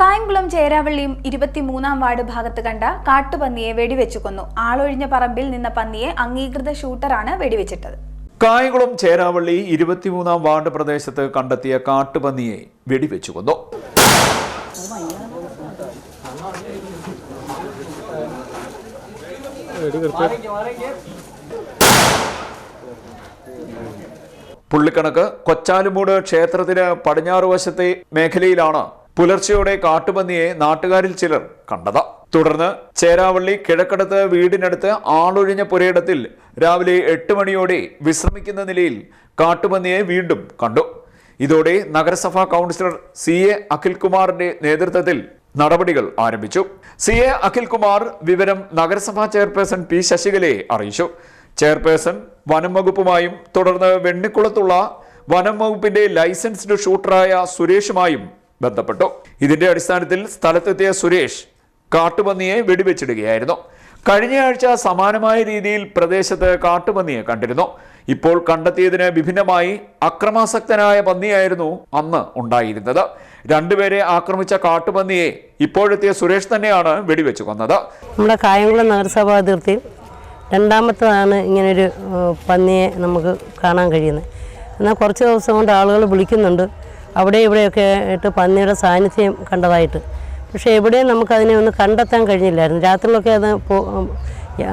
കായംകുളം ചേരാവള്ളിയും ഇരുപത്തിമൂന്നാം വാർഡ് ഭാഗത്ത് കണ്ട കാട്ടുപന്നിയെ വെടിവെച്ചു കൊന്നു ആളൊഴിഞ്ഞ പറമ്പിൽ നിന്ന പന്നിയെ അംഗീകൃത ഷൂട്ടറാണ് വെടിവെച്ചിട്ടത്. കായംകുളം ചേരാവള്ളി ഇരുപത്തിമൂന്നാം വാർഡ് പ്രദേശത്ത് കണ്ടെത്തിയ കാട്ടുപന്നിയെ വെടിവെച്ചു കൊന്നു പുള്ളിക്കണക്ക് കൊച്ചാലുമൂട് ക്ഷേത്രത്തിന് പടിഞ്ഞാറ് വശത്തെ മേഖലയിലാണ് പുലർച്ചെയോടെ കാട്ടുപന്നിയെ നാട്ടുകാരിൽ ചിലർ കണ്ടത. തുടർന്ന് ചേരാവള്ളി കിഴക്കടത്ത് വീടിനടുത്ത് ആളൊഴിഞ്ഞ പുരയിടത്തിൽ രാവിലെ എട്ട് മണിയോടെ വിശ്രമിക്കുന്ന നിലയിൽ കാട്ടുപന്നിയെ വീണ്ടും കണ്ടു. ഇതോടെ നഗരസഭാ കൗൺസിലർ സി എ അഖിൽകുമാറിന്റെ നേതൃത്വത്തിൽ നടപടികൾ ആരംഭിച്ചു. സി എ അഖിൽകുമാർ വിവരം നഗരസഭാ ചെയർപേഴ്സൺ പി ശശികലയെ അറിയിച്ചു. ചെയർപേഴ്സൺ വനം വകുപ്പുമായും തുടർന്ന് വെണ്ണിക്കുളത്തുള്ള വനം വകുപ്പിന്റെ ലൈസൻസ്ഡ് ഷൂട്ടറായ സുരേഷുമായും ബന്ധപ്പെട്ടു. ഇതിന്റെ അടിസ്ഥാനത്തിൽ സ്ഥലത്തെത്തിയ സുരേഷ് കാട്ടുപന്നിയെ വെടിവെച്ചിടുകയായിരുന്നു. കഴിഞ്ഞയാഴ്ച സമാനമായ രീതിയിൽ പ്രദേശത്ത് കാട്ടുപന്നിയെ കണ്ടിരുന്നു. ഇപ്പോൾ കണ്ടെത്തിയതിന് വിഭിന്നമായി അക്രമാസക്തനായ പന്നിയായിരുന്നു അന്ന് ഉണ്ടായിരുന്നത്. രണ്ടുപേരെ ആക്രമിച്ച കാട്ടുപന്നിയെ ഇപ്പോഴെത്തിയ സുരേഷ് തന്നെയാണ് വെടിവെച്ചു കൊന്നത്. നമ്മുടെ കായംകുളം നഗരസഭാ അതിർത്തിയിൽ രണ്ടാമത്തതാണ് ഇങ്ങനൊരു പന്നിയെ നമുക്ക് കാണാൻ കഴിയുന്നത്. എന്നാൽ കുറച്ച് ദിവസം കൊണ്ട് ആളുകൾ വിളിക്കുന്നുണ്ട്. അവിടെ ഇവിടെയൊക്കെ ആയിട്ട് പന്നിയുടെ സാന്നിധ്യം കണ്ടതായിട്ട്. പക്ഷേ എവിടെയും നമുക്കതിനെ ഒന്ന് കണ്ടെത്താൻ കഴിഞ്ഞില്ലായിരുന്നു. രാത്രിയിലൊക്കെ അത്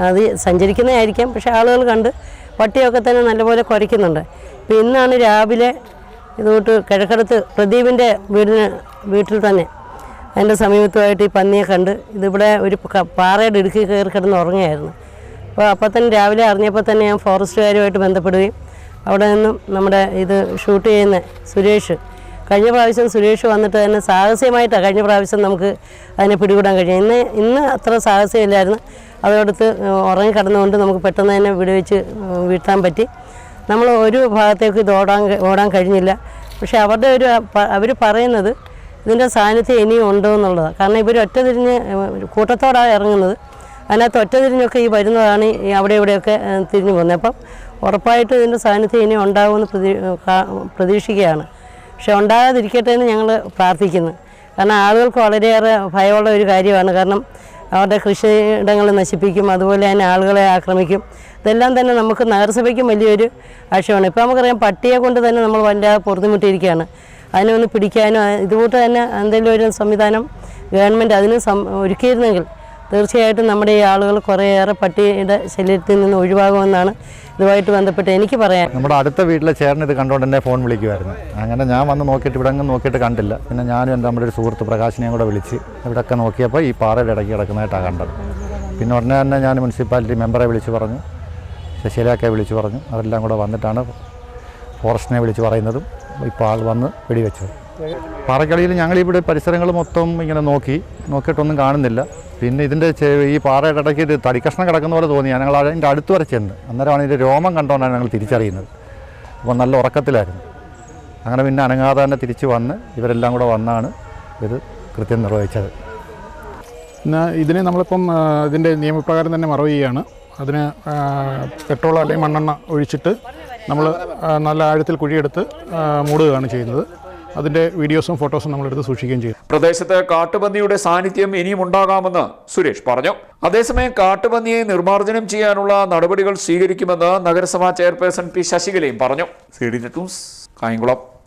അത് സഞ്ചരിക്കുന്നതായിരിക്കാം. പക്ഷേ ആളുകൾ കണ്ട് പട്ടിയൊക്കെ തന്നെ നല്ലപോലെ കുരയ്ക്കുന്നുണ്ട്. ഇപ്പം ഇന്നാണ് രാവിലെ ഇതുകൊണ്ട് കിഴക്കടുത്ത് പ്രദീപിന്റെ വീടിന് വീട്ടിൽ തന്നെ. അതിന്റെ സമീപത്തുമായിട്ട് ഈ പന്നിയെ കണ്ട് ഇതിവിടെ ഒരു പാറയുടെ ഇടുക്കി കയറി കിടന്ന് ഉറങ്ങുകയായിരുന്നു. അപ്പോൾ അപ്പോൾ തന്നെ രാവിലെ അറിഞ്ഞപ്പോൾ തന്നെ ഞാൻ ഫോറസ്റ്റുകാരുമായിട്ട് ബന്ധപ്പെടുകയും അവിടെ നിന്നും നമ്മുടെ ഇത് ഷൂട്ട് ചെയ്യുന്ന സുരേഷ് കഴിഞ്ഞ പ്രാവശ്യം സുരേഷ് വന്നിട്ട് തന്നെ സാഹസ്യമായിട്ടാണ് കഴിഞ്ഞ പ്രാവശ്യം നമുക്ക് അതിനെ പിടികൂടാൻ കഴിയും ഇന്ന് ഇന്ന് അത്ര സാഹസ്യമില്ലായിരുന്നു. അതോടത്ത് ഉറങ്ങി കിടന്നുകൊണ്ട് നമുക്ക് പെട്ടെന്ന് തന്നെ വിടുവെച്ച് വീഴ്ത്താൻ പറ്റി. നമ്മൾ ഒരു ഭാഗത്തേക്ക് ഇത് ഓടാൻ ഓടാൻ കഴിഞ്ഞില്ല. പക്ഷേ അവരുടെ ഒരു അവർ പറയുന്നത് ഇതിന്റെ സാന്നിധ്യം ഇനിയും ഉണ്ടോ എന്നുള്ളതാണ്. കാരണം ഇവർ ഒറ്റ തിരിഞ്ഞ് കൂട്ടത്തോടാണ് ഇറങ്ങുന്നത്. അതിനകത്ത് ഒറ്റ തിരിഞ്ഞൊക്കെ ഈ വരുന്നതാണ് ഈ അവിടെ ഇവിടെയൊക്കെ തിരിഞ്ഞു പോകുന്നത്. അപ്പം ഉറപ്പായിട്ടും ഇതിന്റെ സാന്നിധ്യം ഇനി ഉണ്ടാകുമെന്ന് പ്രതീ പ്രതീക്ഷിക്കുകയാണ്. പക്ഷെ ഉണ്ടാകാതിരിക്കട്ടെ എന്ന് ഞങ്ങൾ പ്രാർത്ഥിക്കുന്നു. കാരണം ആളുകൾക്ക് വളരെയേറെ ഭയമുള്ള ഒരു കാര്യമാണ്. കാരണം അവരുടെ കൃഷിയിടങ്ങൾ നശിപ്പിക്കും അതുപോലെ തന്നെ ആളുകളെ ആക്രമിക്കും. ഇതെല്ലാം തന്നെ നമുക്ക് നഗരസഭയ്ക്കും വലിയൊരു ആശയമാണ് ഇപ്പോൾ നമുക്കറിയാം പട്ടിയെ കൊണ്ട് തന്നെ നമ്മൾ വല്ലാതെ പൊറുതിമുട്ടിയിരിക്കുകയാണ്. അതിനെ ഒന്ന് പിടിക്കാനോ ഇതുകൂട്ട് തന്നെ എന്തെങ്കിലും ഒരു സംവിധാനം ഗവൺമെന്റ് അതിന് ഒരുക്കിയിരുന്നെങ്കിൽ തീർച്ചയായിട്ടും നമ്മുടെ ഈ ആളുകൾ കുറേയേറെ പട്ടിയുടെ ശല്യത്തിൽ നിന്ന് ഒഴിവാകുമെന്നാണ് ഇതുമായിട്ട് ബന്ധപ്പെട്ട് എനിക്ക് പറയാം നമ്മുടെ അടുത്ത വീട്ടിലെ ചേട്ടൻ ഇത് കണ്ടുകൊണ്ട് എന്നെ ഫോൺ വിളിക്കുമായിരുന്നു അങ്ങനെ ഞാൻ വന്ന് നോക്കിയിട്ട് ഇവിടെ അങ്ങ് നോക്കിയിട്ട് കണ്ടില്ല. പിന്നെ ഞാനും എന്റെ നമ്മുടെ ഒരു സുഹൃത്ത് പ്രകാശിനെയും കൂടെ വിളിച്ച് ഇവിടെയൊക്കെ നോക്കിയപ്പോൾ ഈ പാറയുടെ ഇടയ്ക്ക് കിടക്കുന്നതായിട്ടാണ് കണ്ടത്. പിന്നെ ഉടനെ തന്നെ ഞാൻ മുനിസിപ്പാലിറ്റി മെമ്പറെ വിളിച്ച് പറഞ്ഞു. ശശിലയൊക്കെ വിളിച്ച് പറഞ്ഞു. അവരെല്ലാം കൂടെ വന്നിട്ടാണ് ഫോറസ്റ്റിനെ വിളിച്ച് പറയുന്നതും ഇപ്പോൾ ആൾ വന്ന് വെടിവെച്ചത്. പാറക്കളിയിൽ ഞങ്ങളിവിടെ പരിസരങ്ങൾ മൊത്തം ഇങ്ങനെ നോക്കി. നോക്കിയിട്ടൊന്നും കാണുന്നില്ല. പിന്നെ ഇതിന്റെ ഈ പാറയുടെ ഇടയ്ക്ക് ഇത് തടിക്കഷ്ണം കിടക്കുന്ന പോലെ തോന്നി ഞങ്ങൾ അതിന്റെ അടുത്ത് വരെ ചെന്ന്. അന്നേരമാണ് ഇതിന്റെ രോമം കണ്ടുകൊണ്ടാണ് ഞങ്ങൾ തിരിച്ചറിയുന്നത്. അപ്പോൾ നല്ല ഉറക്കത്തിലായിരുന്നു. അങ്ങനെ പിന്നെ അനങ്ങാതെ തന്നെ തിരിച്ച് വന്ന് ഇവരെല്ലാം കൂടെ വന്നാണ് ഇത് കൃത്യം നിർവഹിച്ചത്. ഇന്ന് ഇതിനെ നമ്മളിപ്പം ഇതിന്റെ നിയമപ്രകാരം തന്നെ മറവ് ചെയ്യുകയാണ് അതിന് പെട്രോൾ അല്ലെങ്കിൽ മണ്ണെണ്ണ ഒഴിച്ചിട്ട് നമ്മൾ നല്ല ആഴത്തിൽ കുഴിയെടുത്ത് മൂടുകയാണ് ചെയ്യുന്നത്. അതിന്റെ വീഡിയോസും ഫോട്ടോസും നമ്മൾ നമ്മളെടുത്ത് സൂക്ഷിക്കുകയും ചെയ്യും. പ്രദേശത്ത് കാട്ടുപന്നിയുടെ സാന്നിധ്യം ഇനിയും ഉണ്ടാകാമെന്ന് സുരേഷ് പറഞ്ഞു. അതേസമയം കാട്ടുപന്നിയെ നിർമ്മാർജനം ചെയ്യാനുള്ള നടപടികൾ സ്വീകരിക്കുമെന്ന് നഗരസഭാ ചെയർപേഴ്സൺ പി ശശികലയും പറഞ്ഞു. കായംകുളം.